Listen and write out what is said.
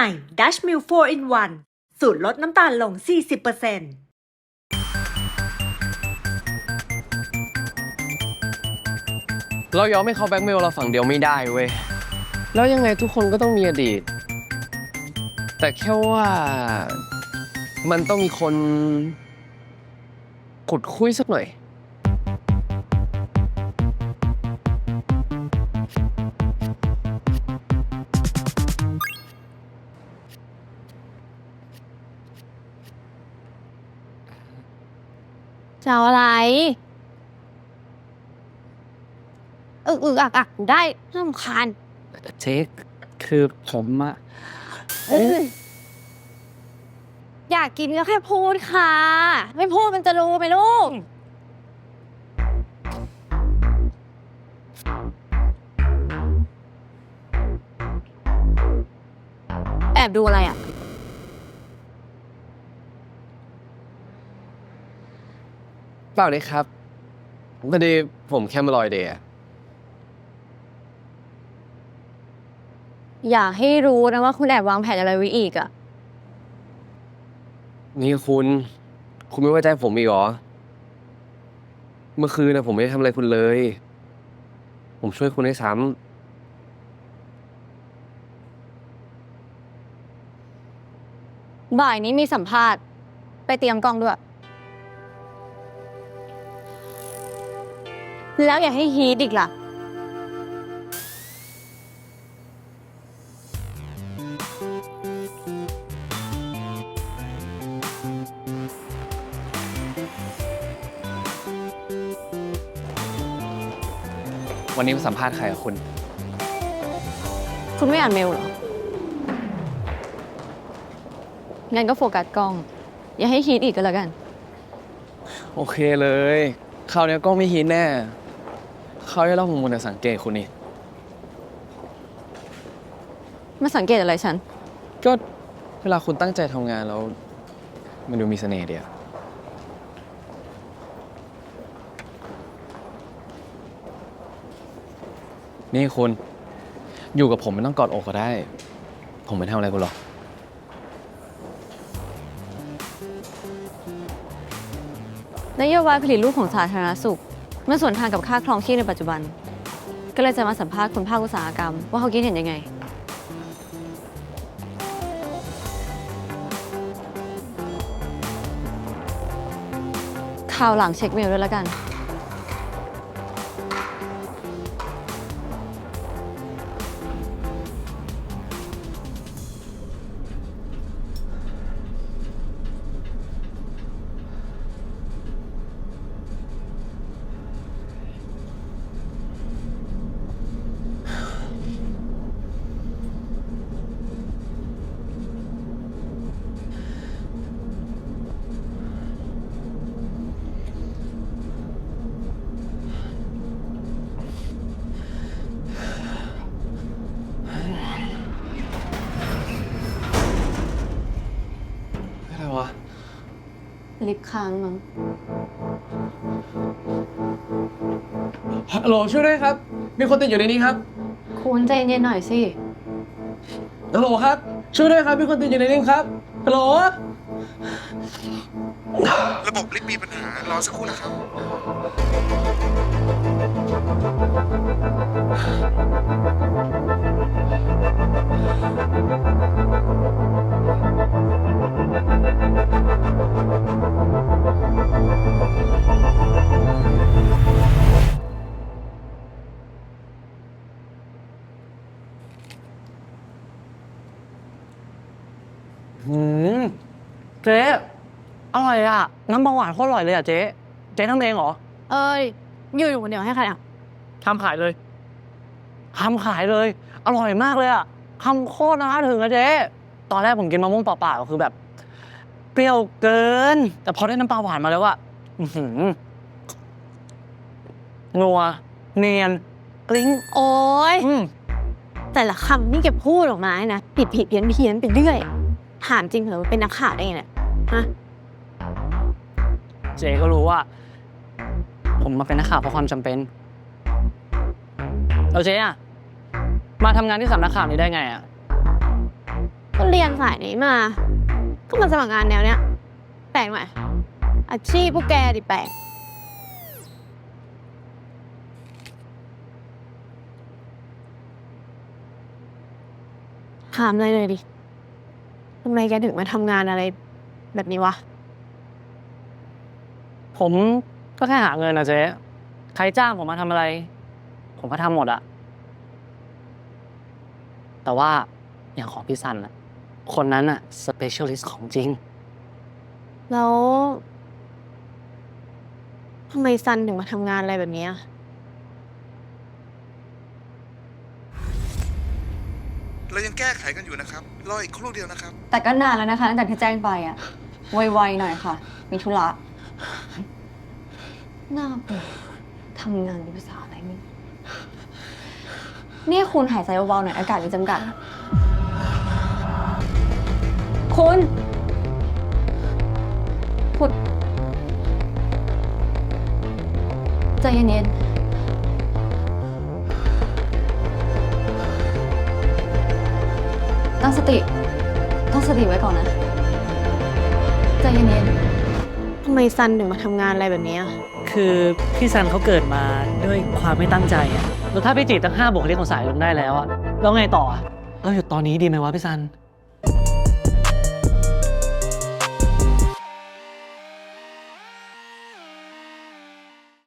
ม่ Dash Milk 4 in 1 สูตรลดน้ำตาลลง 40%เรายอมให้เขาแบล็กเมลเราฝั่งเดียวไม่ได้เว้ย แล้วยังไงทุกคนก็ต้องมีอดีต แต่แค่ว่ามันต้องมีคนขุดคุยสักหน่อย จะเอาอะไร อึกอึกอักอักอยู่ได้น่ารำคาญเจ๊คือผมอะเอ้ยอยากกินก็แค่พูดค่ะ ไม่พูดมันจะรู้ไหมลูก แอบดูอะไรอะ เปล่าเลยครับพอดีผมแค่มาลอยเดย์อะอยากให้รู้นะว่าคุณแอบวางแผนอะไรไว้อีกอะนี่คุณ คุณไม่ไว้ใจผมอีกเหรอ เมื่อคืนนะผมไม่ได้ทำอะไรคุณเลย ผมช่วยคุณได้ซ้บ่ายนี้มีสัมภาษณ์ ไปเตรียมกล้องด้วย แล้วอย่าให้ฮีทอีกล่ะ วันนี้มาสัมภาษณ์ใครอะคุณ คุณไม่อ่านเมลเหรอ งั้นก็โฟกัสกล้อง อย่าให้ฮีทอีกก็แล้วกัน โอเคเลย คราวนี้ก็ไม่ฮินแน่ เขาจะเล่าผมมัวแต่สังเกตคุณนี่ มาสังเกตอะไรฉัน ก็เวลาคุณตั้งใจทำงานแล้ว มันดูมีเสน่ห์เดียวนี่คุณ อยู่กับผมไม่ต้องกอดอกก็ได้ ผมไม่ทำอะไรคุณหรอก นโยบายผลิตลูกของสาธารณสุข มันสวนทางกับค่าครองชีพในปัจจุบัน ก็เลยจะมาสัมภาษณ์คนภาคอุตสาหกรรม ว่าเขาคิดเห็นยังไง ข่าวหลังเช็คเมลด้วยแล้วกัน ลิฟต์ค้างมั้งฮัลโหลช่วยด้วยครับ มีคนติดอยู่ในนี้ครับ คุณใจเย็นๆหน่อยสิ ฮัลโหลครับ ช่วยด้วยครับ มีคนติดอยู่ในนี้ครับ ฮัลโหล ระบบลิฟต์มีปัญหารอสักครู่นะครับ เจ๊อร่อยอะน้ำปลาหวานโคตรอร่อยเลยอะเจ๊เจ๊ทำเองเหรอเอ้ยอยู่อยู่คนเดียวให้ใครอะทำขายเลยทำขายเลย อร่อยมากเลยอะทำโคตรน่าถึงอะเจ๊ตอนแรกผมกินมะม่วงเปล่าๆคือแบบ เปรี้ยวเกิน แต่พอได้น้ำปลาหวานมาแล้วอะอื้อหือนัวเนียนกลิ้งโอ้ยอืม แต่ละคำนี่แกพูดออกมาเนี่ยนะผิดผิดเพี้ยนเพี้ยนไปเรื่อย ถามจริงเหรอว่าเป็นนักข่าวได้ไงเนี่ยฮะเจ๊ก็รู้ว่า ผมมาเป็นนักข่าวเพราะความจำเป็นแล้วเจ๊อะมาทำงานที่สำนักข่าวนี้ได้ไงอะก็เรียนสายนี้มา ก็มาสมัครงานแนวเนี้ยแปลกไหมอาชีพพวกแกดิแปลกถามเลยเลยดิ ทำไมแกถึงมาทำงานอะไรแบบนี้วะ ผมก็แค่หาเงินนะเจ๊ ใครจ้างผมมาทำอะไร ผมก็ทำหมดอะแต่ว่าอย่างของพี่ซันอะคนนั้นอะสเปเชียลิสต์ของจริง แล้วทำไมซันถึงมาทำงานอะไรแบบนี้อะ เรายังแก้ไขกันอยู่นะครับรออีกครู่เดียวนะครับ แต่ก็นานแล้วนะคะตั้งแต่ที่แจ้งไปอะไวๆหน่อยค่ะ มีธุระน่าเบื่อทำงานมีภาษาอะไรนี่เนี่คุณหายใจเบาๆหน่อยอากาศมีจำกัด คุณพูดใจเย็นๆ ตั้งสติ ตั้งสติไว้ก่อนนะ ใจเย็นๆทำไมซันถึงมาทำงานอะไรแบบนี้อะคือพี่ซันเขาเกิดมาด้วยความไม่ตั้งใจอะแล้วถ้าพี่จีตั้งห้าบวกเลขของสายลงได้แล้วอะแล้วไงต่ออะเราหยุดตอนนี้ดีไหมวะพี่ซัน